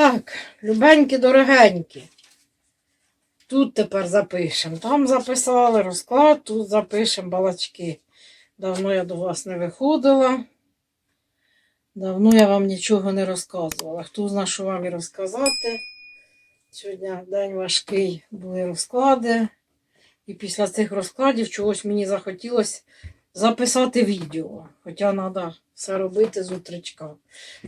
Так, любенькі, дорогенькі. Тут тепер запишемо. Там записали розклад, тут запишемо балачки. Давно я до вас не виходила. Давно я вам нічого не розказувала. Хто знає, що вам і розказати. Сьогодні день важкий, були розклади. І після цих розкладів чогось мені захотілося записати відео. Хоча треба все робити з утречка.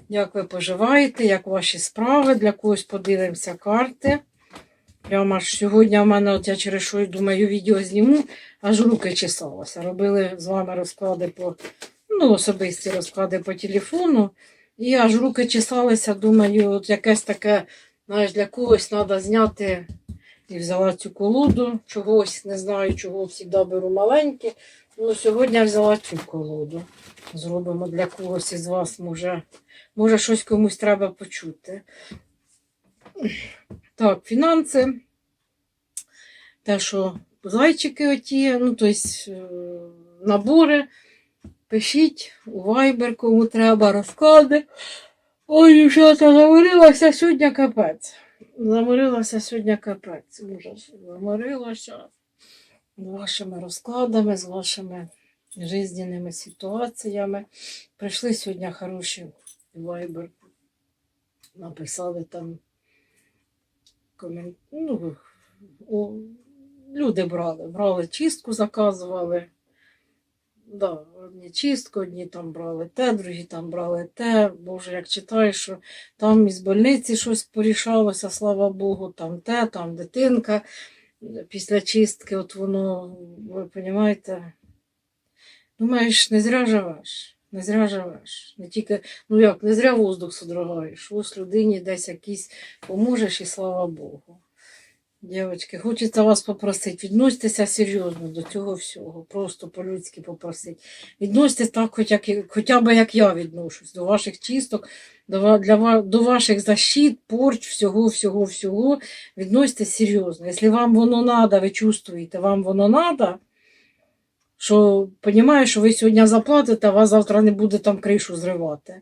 Як ви поживаєте, як ваші справи? Для когось подивимося карти. Прямо аж сьогодні в мене, от я через що думаю, відео зніму, аж руки чесалося. Робили з вами розклади по ну, особисті розклади по телефону. І аж руки чесалися, думаю, от якесь таке, знаєш, для когось треба зняти. І взяла цю колоду, чогось, не знаю, чого завжди беру маленькі. Ну, сьогодні я взяла цю колоду. Зробимо для когось із вас, може, може щось комусь треба почути. Так, фінанси. Те, що зайчики оті, ну, тобто набори. Пишіть у Viber, кому треба, розклади. Ой, дівчата, заморилася сьогодні капець. Заморилася сьогодні капець. Ужас. Заморилася з вашими розкладами, з вашими жизненними ситуаціями. Прийшли сьогодні хороші Viber. Написали там комент... ну, о, люди брали, брали чистку, заказували. Да, одні чистку, одні там брали те, другі там брали те. Боже, як читаєш, що там із больниці щось порішалося, слава Богу, там те, там дитинка. Після чистки, от воно, ви розумієте, думаєш, не зря живеш. Не зря живеш. Не тільки, ну як, не зря воздух содрогаєш. Ось людині десь якийсь поможеш і слава Богу. Дівчатки, хочеться вас попросити, відносьтеся серйозно до цього всього. Просто по-людськи попросити. Відносьтесь так, хоч як, хоча б як я відношусь, до ваших чисток, до, для, до ваших защит, порч, всього, всього, всього. Відносьтесь серйозно. Якщо вам воно треба, ви чувствуєте, вам воно треба, що розумію, що ви сьогодні заплатите, а вас завтра не буде там кришу зривати.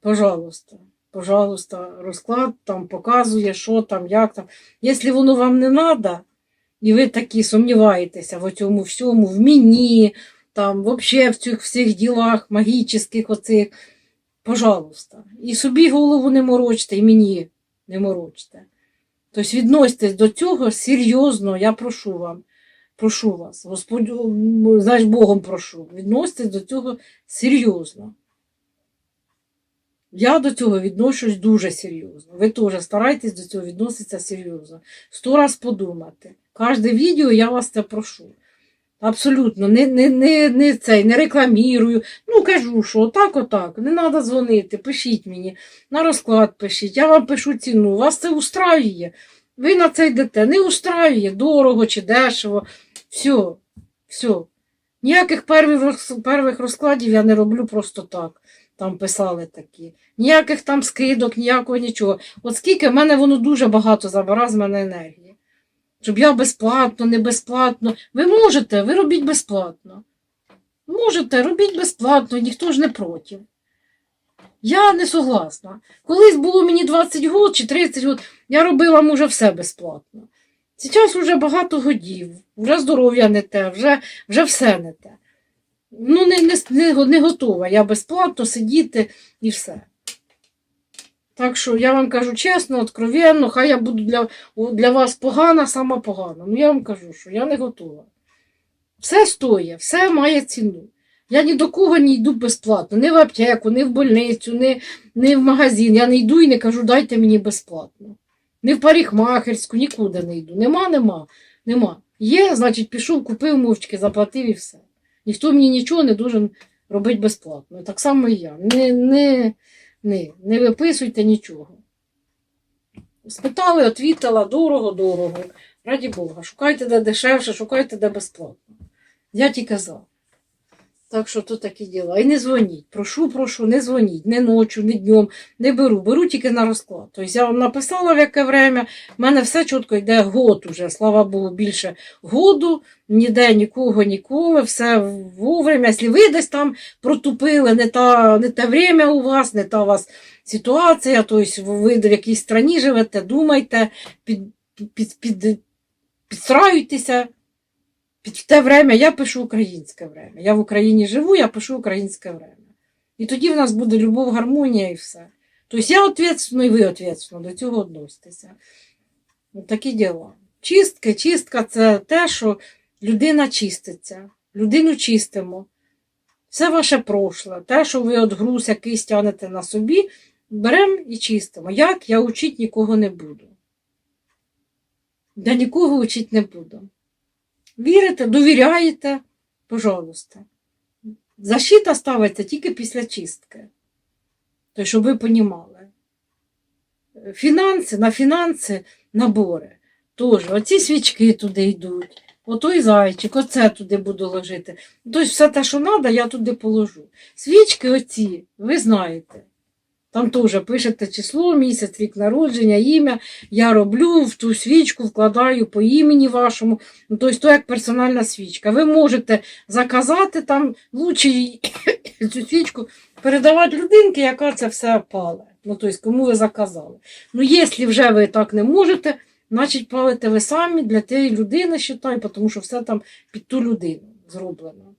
Пожалуйста. Пожалуйста, розклад там показує, що там, як там. Якщо воно вам не треба, і ви такі сумніваєтеся в цьому всьому, в мені, там, взагалі в цих всіх ділах магічних оцих, пожалуйста. І собі голову не морочте, і мені не морочте. Тобто відноситесь до цього серйозно, я прошу вам. Прошу вас, Господь, знаєш, Богом прошу. Відноситесь до цього серйозно. Я до цього відношусь дуже серйозно. Ви теж старайтесь до цього відноситися серйозно. Сто раз подумати. Кожне відео я вас це прошу. Абсолютно, не, не, не, не, цей, не рекламірую. Ну, кажу, що отак, отак. Не треба дзвонити, пишіть мені, на розклад пишіть, я вам пишу ціну. Вас це устраює. Ви на це йдете. Не устраює, дорого чи дешево. Все, все. Ніяких первих розкладів я не роблю просто так. Там писали такі. Ніяких там скидок, ніякого нічого. От скільки в мене воно дуже багато забирає з мене енергії. Щоб я безплатно, не безплатно. Ви можете, ви робіть безплатно. Можете, робіть безплатно, ніхто ж не проти. Я не согласна. Колись було мені 20 років чи 30 років, я робила може все безплатно. Зараз вже багато годів, вже здоров'я не те, вже, вже все не те. Ну, не, не, не, не готова. Я безплатно сидіти і все. Так що я вам кажу чесно, откровенно, хай я буду для, для вас погана, сама погана. Ну я вам кажу, що я не готова. Все стоїть, все має ціну. Я ні до кого не йду безплатно, ні в аптеку, ні в больницю, ні, ні в магазин. Я не йду і не кажу, дайте мені безплатно. Ні в парикмахерську, нікуди не йду. Нема, нема, нема. Є, значить, пішов, купив мовчки, заплатив і все. Ніхто мені нічого не должен робити безплатно. Так само і я. Не, не, не, не виписуйте нічого. Спитали, відвітила, дорого, дорого. Раді Бога, шукайте де дешевше, шукайте де безплатно. Я тільки за. Так що то такі діла. І не дзвоніть. Прошу, прошу, не дзвоніть. Не ночі, не днем. Не беру. Беру тільки на розклад. Тобто я вам написала в яке время. в мене все чітко йде год уже. Слава Богу, більше году. Ніде нікого ніколи. Все вовремя. Якщо ви десь там протупили, не, та, не те время у вас, не та у вас ситуація, тобто ви в якійсь країні живете, думайте, під, під, під, підстраюйтеся. Під те время я пишу українське время. Я в Україні живу, я пишу українське время. І тоді в нас буде любов, гармонія і все. Тобто я відповідально і ви відповідально до цього відноситеся. Такі діла. Чистки, чистка це те, що людина чиститься, людину чистимо. Все ваше прошле, те, що ви от груз якийсь тянете на собі, беремо і чистимо. Як я учити нікого не буду. Я нікого учити не буду. Вірите, довіряєте, пожалуйста. Защита ставиться тільки після чистки. То, щоб ви понімали. Фінанси, на фінанси набори. Теж, оці свічки туди йдуть. Отой зайчик, оце туди буду ложити. Тобто все те, що треба, я туди положу. Свічки оці, ви знаєте. Там теж пишете число, місяць, рік народження, ім'я. Я роблю в ту свічку, вкладаю по імені вашому. Ну, тобто, то як персональна свічка. Ви можете заказати там лучше цю свічку передавати людинки, яка це все пале. Ну, тобто, кому ви заказали. Ну, якщо вже ви так не можете, значить палите ви самі для тієї людини, считай, тому що все там під ту людину зроблено.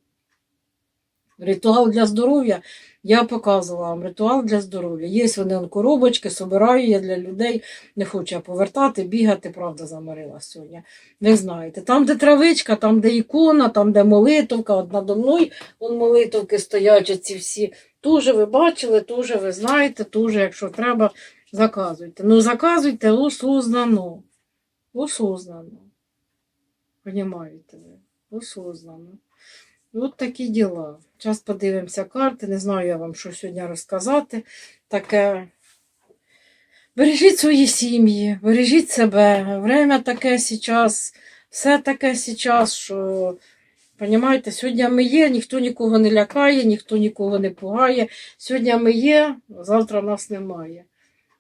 Ритуал для здоров'я я показувала вам ритуал для здоров'я. Є вони он, коробочки, собираю я для людей. Не хочу я повертати, бігати, правда, заморила сьогодні. Ви знаєте, там, де травичка, там, де ікона, там, де молитовка, от надо мною вон молитовки стоять, оці всі. Тоже ви бачили, тоже ви знаєте, тоже, якщо треба, заказуйте. Ну, заказуйте осознано. Осознано. Понімаєте ви? Осознано. От такі діла. Зараз подивимося карти. Не знаю я вам, що сьогодні розказати. Таке. Бережіть свої сім'ї, бережіть себе. Время таке зараз, все таке зараз, що, розумієте, сьогодні ми є, ніхто нікого не лякає, ніхто нікого не пугає. Сьогодні ми є, завтра нас немає.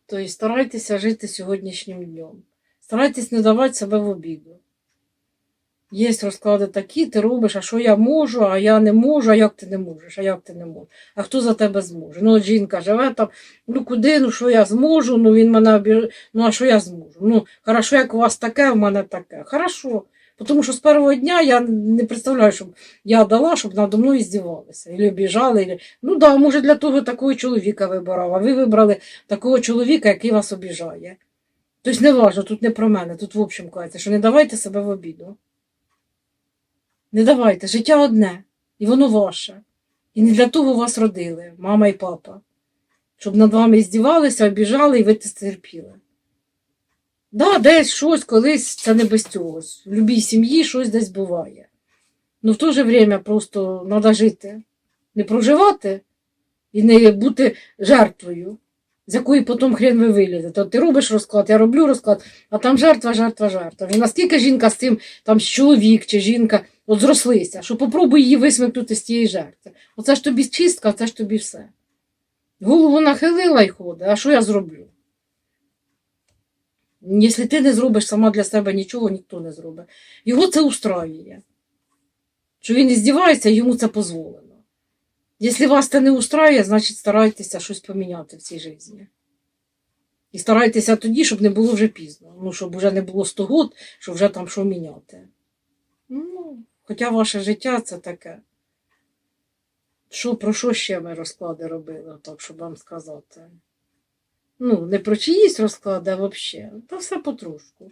Тобто старайтеся жити сьогоднішнім днем. Старайтесь не давати себе в обіду. Є розклади такі, ти робиш, а що я можу, а я не можу, а як ти не можеш, а як ти не можеш, а хто за тебе зможе? Ну, от жінка живе там, ну куди, ну що я зможу, ну він мене обіж... ну а що я зможу? Ну, хорошо, як у вас таке, в мене таке. Хорошо. Тому що з першого дня я не представляю, щоб я дала, щоб надо мною здівалися, або обіжали. Або... Ну да, може для того такого чоловіка вибирав, а ви вибрали такого чоловіка, який вас обіжає. Тобто не важно, тут не про мене, тут в общем кажеться, що не давайте себе в обіду. Не давайте, життя одне, і воно ваше. І не для того вас родили, мама і папа, щоб над вами здівалися, обіжали і ви це терпіли. Да, десь щось колись це не без цього. В будь-якій сім'ї щось десь буває. Ну в то же время просто треба жити, не проживати і не бути жертвою, з якої потім хрен ви вилізете. От ти робиш розклад, я роблю розклад, а там жертва, жертва, жертва. І наскільки жінка з цим, там чоловік чи жінка от зрослися, що попробуй її висмикнути з тієї жертви. Оце ж тобі чистка, це ж тобі все. Голову нахилила й ходить, а що я зроблю? Якщо ти не зробиш сама для себе нічого, ніхто не зробить. Його це устраює. Що він і здівається, йому це дозволено. Якщо вас це не устраює, значить старайтеся щось поміняти в цій житті. І старайтеся тоді, щоб не було вже пізно. Ну, щоб вже не було 100 год, щоб вже там що міняти. Ну, хоча ваше життя це таке. Що, про що ще ми розклади робили, так, щоб вам сказати? Ну, не про чиїсь розклади, а взагалі. Та все потрошку.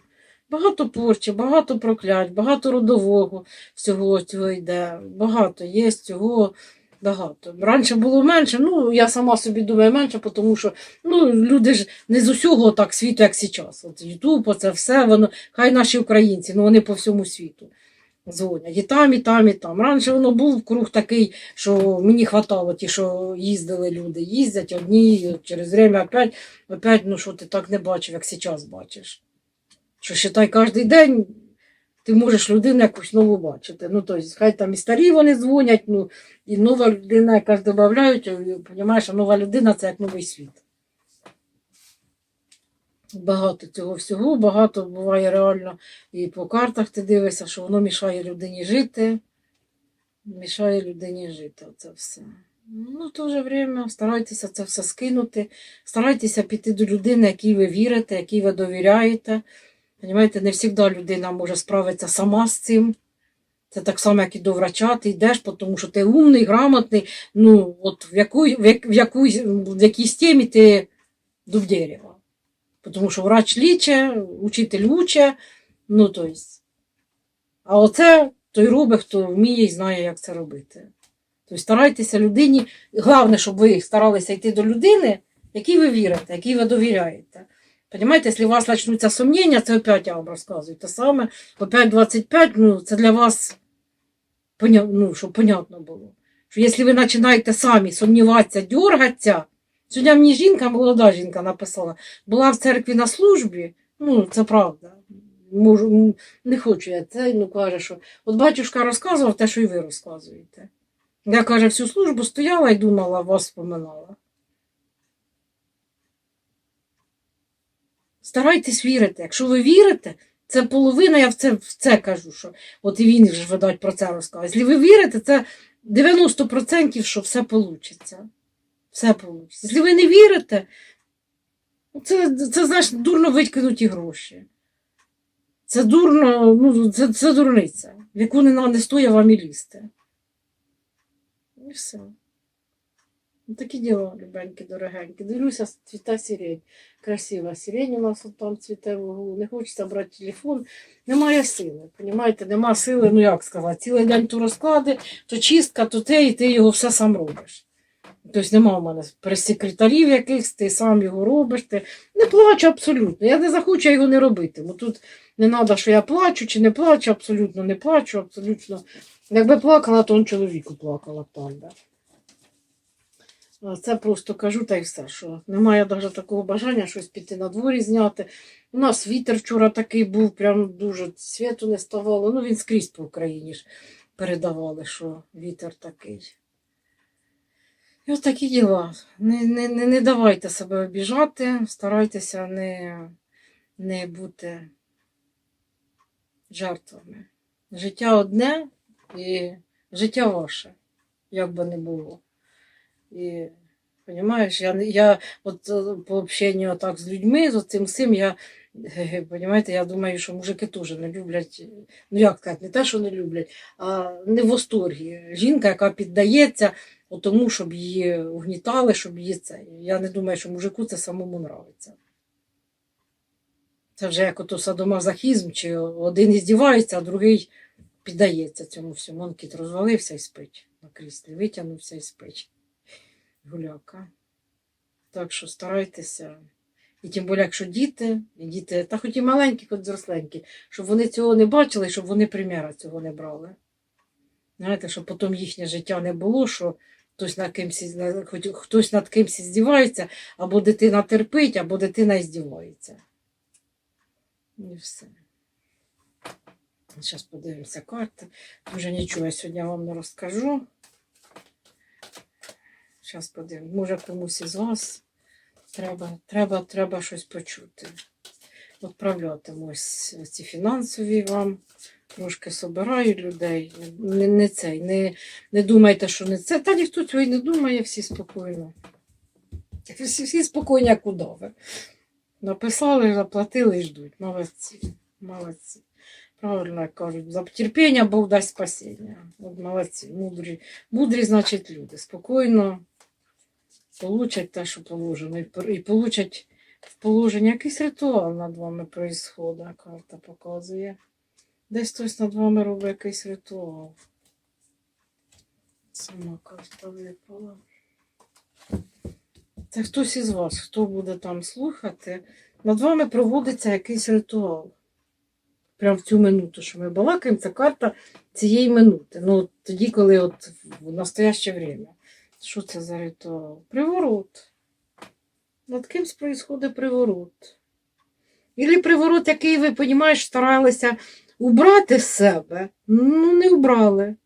Багато порчі, багато проклять, багато родового всього цього йде. Багато є цього. Багато. Раніше було менше, ну я сама собі думаю менше, тому що ну, люди ж не з усього так світу, як зараз. От Ютуб, оце все, воно, хай наші українці, ну вони по всьому світу дзвонять. І там, і там, і там. Раніше воно був круг такий, що мені хватало ті, що їздили люди. Їздять одні, через время опять, опять, ну що ти так не бачив, як зараз бачиш. Що считай, кожен день ти можеш людину якусь нову бачити. Ну, тобто, хай там і старі вони дзвонять, ну, і нова людина якась додають, розумієш, а нова людина це як новий світ. Багато цього всього, багато буває реально і по картах ти дивишся, що воно мішає людині жити. Мішає людині жити оце все. Ну, в то же время старайтеся це все скинути, старайтеся піти до людини, якій ви вірите, якій ви довіряєте. Понімаєте, не завжди людина може справитися сама з цим. Це так само, як і до врача, ти йдеш, тому що ти умний, грамотний, ну, от в, яку, в, як, в, яку, в якійсь темі ти дуб дерева. Тому що врач ліче, учитель уче, ну, то. А оце той робить, хто вміє і знає, як це робити. Тобто старайтеся людині, головне, щоб ви старалися йти до людини, якій ви вірите, якій ви довіряєте. Понимаєте, якщо у вас почнуться сумніння, це опять я вам розказую. Те саме, опять 25, ну, це для вас, ну, щоб понятно було. Що якщо ви починаєте самі сумніватися, дергатися, сьогодні мені жінка, молода жінка написала, була в церкві на службі, ну, це правда. Можу, не хочу я це, ну каже, що от батюшка розказував те, що і ви розказуєте. Я каже, всю службу стояла і думала, вас споминала. Старайтесь вірити. Якщо ви вірите, це половина, я в це, в це кажу, що от і він вже видать про це розказує. Якщо ви вірите, це 90% що все вийде. Все вийде. Якщо ви не вірите, це, це знаєш, дурно викинуті гроші. Це дурно, ну, це, це дурниця, в яку не, не стоїть вам і лізти. І все. Ну, такі діла, любенькі, дорогенькі. Дивлюся, цвіта сирень. Красива сирень у нас от там цвіте в. Не хочеться брати телефон. Немає сили. Понімаєте, нема сили, ну як сказати, цілий день то розклади, то чистка, то те, і ти його все сам робиш. Тобто нема в мене прес-секретарів якихось, ти сам його робиш. Ти... Не плачу абсолютно. Я не захочу, я його не робитиму. Тут не треба, що я плачу чи не плачу, абсолютно не плачу, абсолютно. Якби плакала, то он чоловіку плакала там. Да? Це просто кажу та й все, що немає навіть такого бажання щось піти на дворі зняти. У нас вітер вчора такий був, прям дуже світу не ставало. Ну він скрізь по Україні ж передавали, що вітер такий. І от такі діла. Не, не, не, не давайте себе обіжати, старайтеся не, не бути жертвами. Життя одне і життя ваше, як би не було. І, розумієш, я, я от е, по общенню так з людьми, з цим всім, я, е, понімаєте, я думаю, що мужики теж не люблять, ну як сказати, не те, що не люблять, а не в восторгі. Жінка, яка піддається тому, щоб її угнітали, щоб її це. Я не думаю, що мужику це самому нравиться. Це вже як ото садомазохізм, чи один іздівається, а другий піддається цьому всьому. Он кіт розвалився і спить на кріслі, витягнувся і спить. Гуляка. Так що старайтеся. І тим більше, якщо діти, і діти, та хоч і маленькі, хоч зросленькі, щоб вони цього не бачили, щоб вони приміра цього не брали. Знаєте, щоб потім їхнє життя не було, що хтось над кимсь, хтось над кимсь здівається, або дитина терпить, або дитина здівається. І все. Зараз подивимося карти. Дуже нічого я сьогодні вам не розкажу. Зараз подивимося. Може комусь із вас треба, треба, треба щось почути. Відправлятимусь ці фінансові вам. Трошки собираю людей. Не, не цей, не, не думайте, що не це. Та ніхто цього і не думає, всі спокійно. Всі, всі спокійні, як удови. Написали, заплатили і ждуть. Молодці. Молодці. Правильно кажуть, за терпіння Бог дасть спасіння. От молодці, мудрі. Мудрі, значить, люди. Спокійно получать те, що положено. І получать в положенні якийсь ритуал над вами происходить, карта показує. Десь хтось над вами робить якийсь ритуал. Сама карта випала. Це хтось із вас, хто буде там слухати, над вами проводиться якийсь ритуал. Прямо в цю минуту, що ми балакаємо, це карта цієї минути. Ну, тоді, коли от в настояще время. Що це за ритуал? Приворот. Над кимсь происходить приворот. Ілі приворот, який ви, понімаєш, старалися убрати з себе, ну не убрали.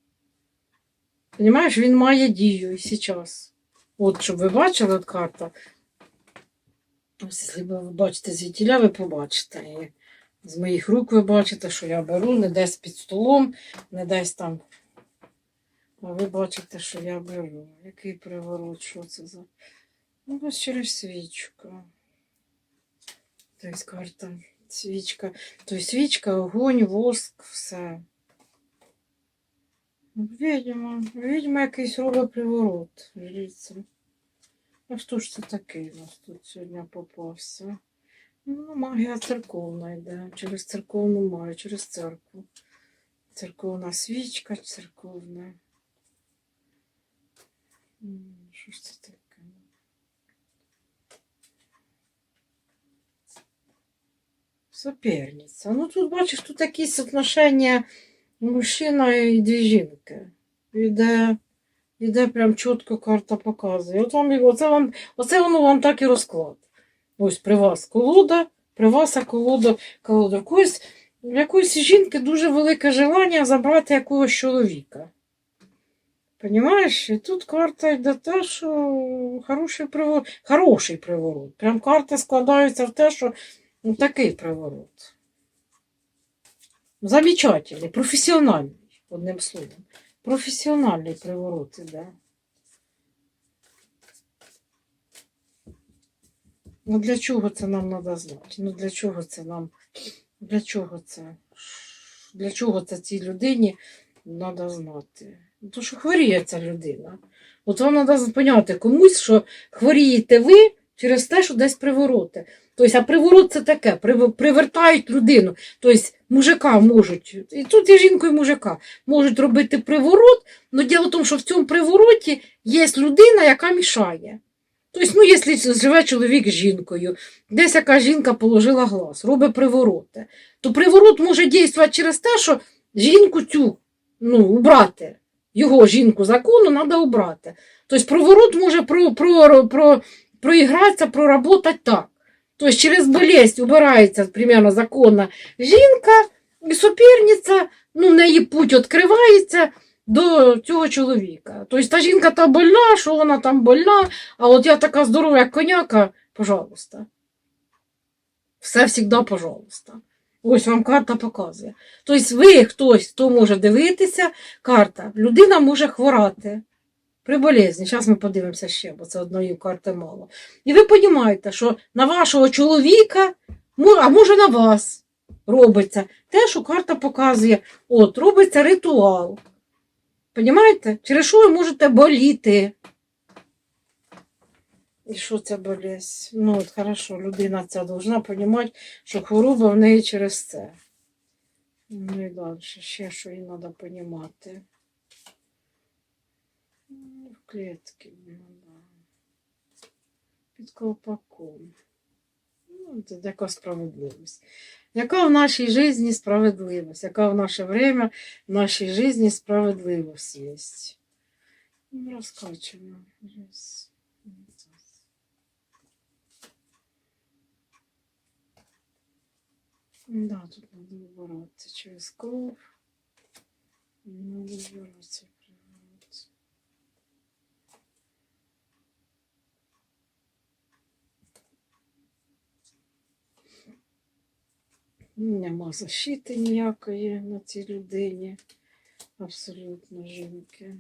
Понімаєш, він має дію і зараз. От, щоб ви бачили, от карта. Ось, якщо ви бачите звідтіля, ви побачите. І з моїх рук ви бачите, що я беру не десь під столом, не десь там. А ви бачите, що я беру. Який приворот, що це за. Ну, ось через свічку. Тобто карта, свічка. Тобто свічка, огонь, воск, все. Відьма, відьма якийсь робить приворот. Жриця. А що ж це таке у нас тут сьогодні попався? Ну, магія церковна йде. Через церковну магію, через церкву. Церковна свічка, церковна. Що ж це таке? Соперниця. Ну тут бачиш, тут якісь отношення мужчина і дві жінки. Іде, іде прям чітко карта показує. От вам, оце, вам, оце воно вам так і розклад. Ось при вас колода, при вас колода, колода. В якоїсь жінки дуже велике желання забрати якогось чоловіка. Понімаєш? І тут карта йде те, що хороший приворот. Хороший приворот. Прям карти складаються в те, що ну, такий приворот. Замечательний, професіональний, одним словом. Професіональний приворот іде. Ну для чого це нам треба знати? Ну для чого це нам? Для чого це? Для чого це цій людині треба знати? Ну, То що хворіє ця людина. От вам треба поняти комусь, що хворієте ви через те, що десь привороти. Тобто, а приворот це таке, привертають людину. Тобто мужика можуть, і тут і жінку, і мужика, можуть робити приворот, але діло в тому, що в цьому привороті є людина, яка мішає. Тобто, ну, якщо живе чоловік з жінкою, десь яка жінка положила глаз, робить привороти, то приворот може діяти через те, що жінку цю ну, убрати. Його жінку закону треба убрати. Тобто приворот може про, про, про, проігратися, проработати так. Тобто через болезнь убирається примерно законна жінка, і суперниця, ну, в неї путь відкривається до цього чоловіка. Тобто та жінка та больна, що вона там больна, а от я така здорова, як коняка, пожалуйста. Все завжди, пожалуйста. Ось вам карта показує. Тобто ви хтось, хто може дивитися, карта, людина може хворати при болезні. Зараз ми подивимося ще, бо це одної карти мало. І ви розумієте, що на вашого чоловіка, а може на вас робиться те, що карта показує. От, робиться ритуал. Понімаєте? Через що ви можете боліти? І що це болезнь? Ну, от хорошо, людина ця должна розуміти, що хвороба в неї через це. Ну і далі, ще що їй треба розуміти. В клітки, ну, да. Під колпаком. Ну, це яка справедливість. Яка в нашій житті справедливість? Яка в наше время в нашій житті справедливість є? Ну, розкачуємо. Раз. Да, тут надо вибиратися через кров. Надо вибиратися приворот. Нема защити ніякої на цій людині. Абсолютно жінки.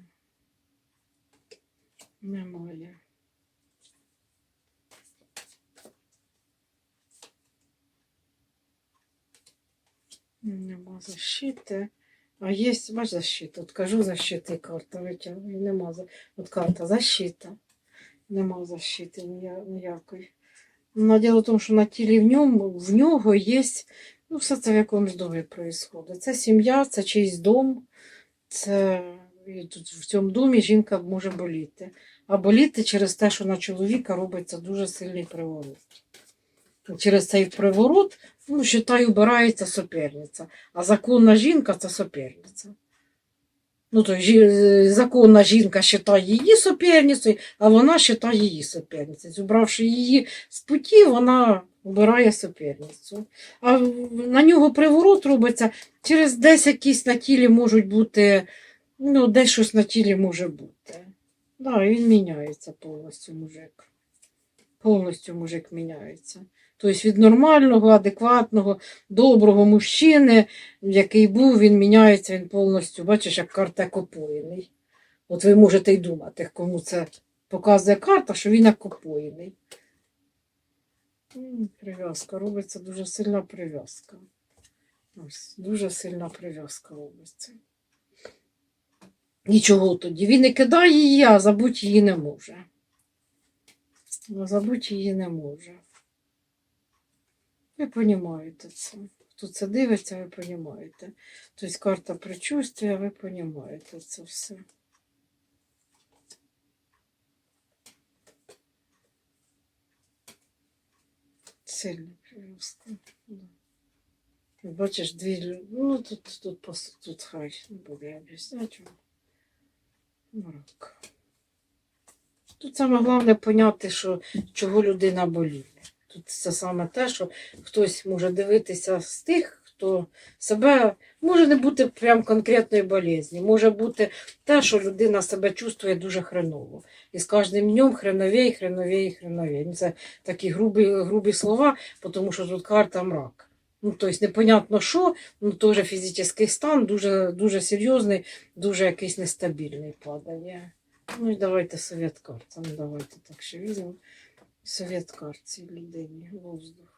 Немає. Нема защити. А є, бач, защита. От кажу защити, карта витягую. Нема за- От карта защита. Нема защити ніякої. Ну, діло в тому, що на тілі в ньому, в нього є, ну, все це в якомусь домі відбувається. Це сім'я, це чийсь дом, це і тут в цьому домі жінка може боліти. А боліти через те, що на чоловіка робиться дуже сильний приворот. Через цей приворот, ну, вважаю, обирається соперниця. А законна жінка це соперниця. Ну, то жі- законна жінка вважає її соперницею, а вона вважає її соперницею. Убравши її з путі, вона Убирає суперницю. А на нього приворот робиться, через десь якісь на тілі можуть бути, ну, десь щось на тілі може бути. Да, він міняється повністю мужик. Повністю мужик міняється. Тобто від нормального, адекватного, доброго мужчини, який був, він міняється, він повністю, бачиш, як карта копоїний. От ви можете й думати, кому це показує карта, що він окупоєний. Прив'язка робиться дуже сильна прив'язка. Ось, дуже сильна прив'язка робиться. Нічого тоді. Він не кидає її, а забуть її не може. А забуть її не може. Ви розумієте це. Хто це дивиться, ви розумієте. Тобто карта предчувствия, ви розумієте це все. Сильно прив'язка. Да. Ти Бачиш, дві люди. ну тут, тут, пос- тут хай не буду я. Тут саме головне поняти, що чого людина боліє. Тут це саме те, що хтось може дивитися з тих, хто себе може не бути прям конкретної болезні, може бути те, що людина себе чувствує дуже хреново. І з кожним днем хреновей, хреновей, хреновей. Ну, Це такі грубі, грубі слова, тому що тут карта мрак. Ну, тобто непонятно що, ну теж фізичний стан дуже, дуже серйозний, дуже якийсь нестабільний падає. Ну і давайте совет карт. Ну, давайте так ще візьмемо. Совет карт цій людині. Воздух.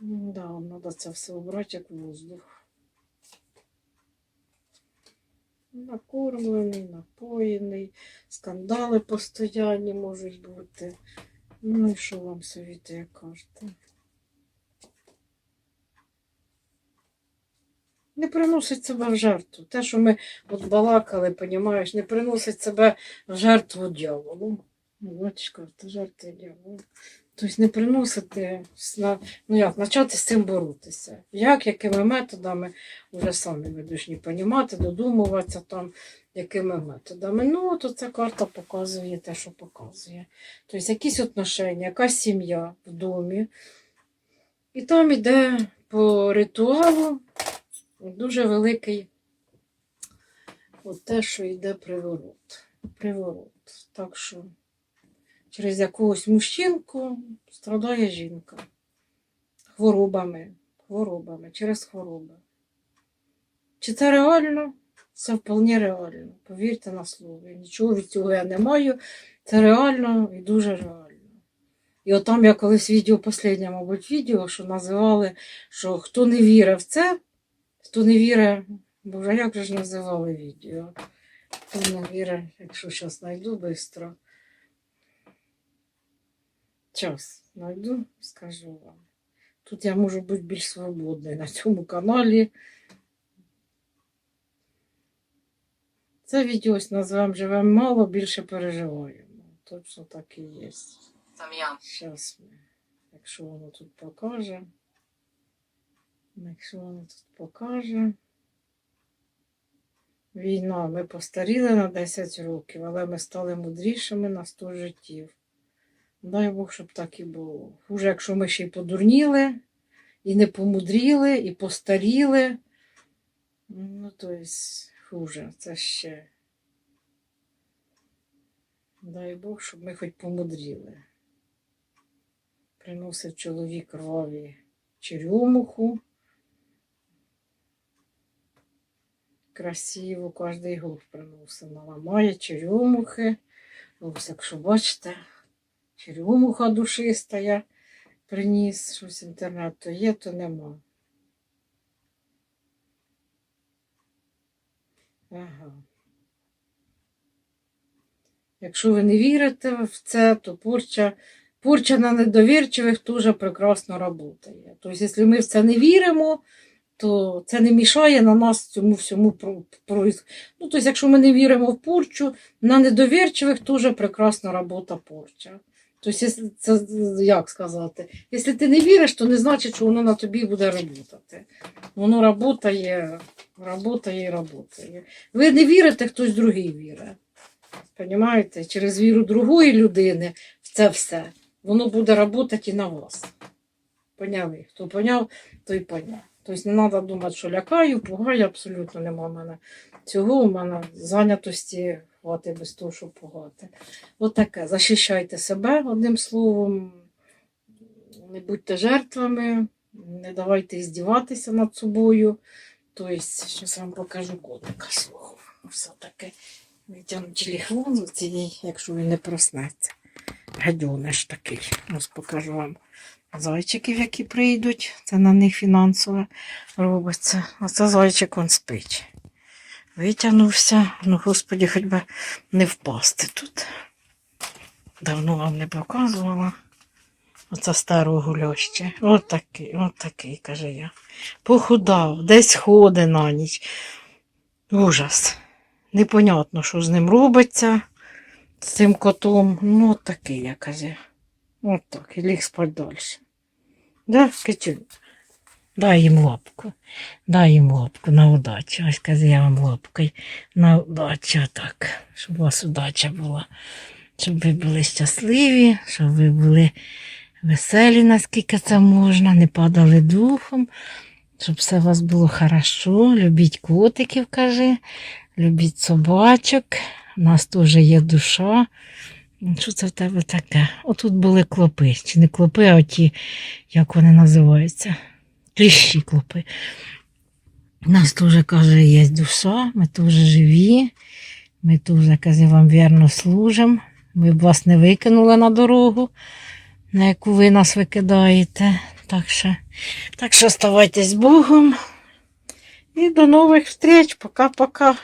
Ну, да, треба це все обрати як воздух. Накормлений, напоєний, скандали постоянні можуть бути. Ну і що вам совітує карта? Не приносить себе в жертву. Те, що ми от балакали, понімаєш, не приносить себе в жертву дьяволу. Ну, Бачиш, карта жертва дьяволу. Тобто не приносити, ну як, почати з цим боротися. Як, якими методами, вже самі ви повинні понімати, додумуватися там, якими методами. Ну, то ця карта показує те, що показує. Тобто якісь отношення, якась сім'я в домі. І там іде по ритуалу дуже великий от те, що йде приворот. Приворот. Так що через якогось мужчинку страдає жінка. Хворобами. Хворобами, через хвороби. Чи це реально? Це вполне реально. Повірте на слово. Нічого від цього я не маю. Це реально і дуже реально. І от там я колись відео, останнє, мабуть, відео, що називали, що хто не вірив в це, хто не вірить, боже, як же ж називали відео? Хто не вірить, якщо зараз знайду швидко. Час знайду, скажу вам. Тут я можу бути більш свободною на цьому каналі. Це відео ось назвемо Живемо мало, більше переживаємо. Точно так і є. Там я. Зараз, якщо воно тут покаже. Якщо воно тут покаже. Війна, ми постаріли на 10 років, але ми стали мудрішими на 100 життів. Дай Бог, щоб так і було. Хуже, якщо ми ще й подурніли, і не помудріли, і постаріли. Ну, то есть, хуже, це ще. Дай Бог, щоб ми хоч помудріли. Приносив чоловік крові черемуху. Красиво, кожний год приносив. Наламає черемухи. Ось, якщо бачите, черемуха душиста я приніс, щось інтернет то є, то нема. Ага. Якщо ви не вірите в це, то порча, порча на недовірчивих дуже прекрасно працює. Тобто, якщо ми в це не віримо, то це не мішає на нас цьому всьому про, про... Ну, тобто, якщо ми не віримо в порчу, на недовірчивих дуже прекрасна робота порча. Тобто, це як сказати, якщо ти не віриш, то не значить, що воно на тобі буде працювати. Воно працює, працює і працює. Ви не вірите, хтось другий вірить. Понімаєте? Через віру другої людини в це все. воно буде працювати і на вас. Поняли? Хто поняв, той поняв. Тобто не треба думати, що лякаю, пугаю, абсолютно нема в мене цього. У мене зайнятості хватить без щоб пугати. Отаке. Захищайте себе одним словом. Не будьте жертвами, не давайте здіватися над собою. Тобто, зараз вам покажу котика свого. Все таке. Витягну телефон цієї, якщо він не проснеться. Гадюниш такий. Ось покажу вам зайчиків, які прийдуть. Це на них фінансове робиться. Оце зайчик он спить. Витягнувся. Ну, господі, хоч би не впасти тут. Давно вам не показувала. Оце старого такий, от такий, каже я. Похудав, десь ходить на ніч. Ужас. Непонятно, що з ним робиться, з цим котом. Ну, от такий, я каже. От так, і ліг спать далі. Да, Китюнь? Дай їм лапку. Дай їм лапку на удачу. Ось каже, я вам лапкою на удачу так, щоб у вас удача була. Щоб ви були щасливі, щоб ви були веселі, наскільки це можна, не падали духом, щоб все у вас було хорошо. Любіть котиків, каже, любіть собачок. У нас теж є душа. Що це в тебе таке? Отут були клопи. Чи не клопи, а ті, як вони називаються? Кліщі клопи. У нас теж, каже, є душа, ми теж живі. Ми теж, каже, вам вірно служимо. Ми б вас не викинули на дорогу, на яку ви нас викидаєте. Так що, так що оставайтесь Богом. І до нових встреч. Пока-пока.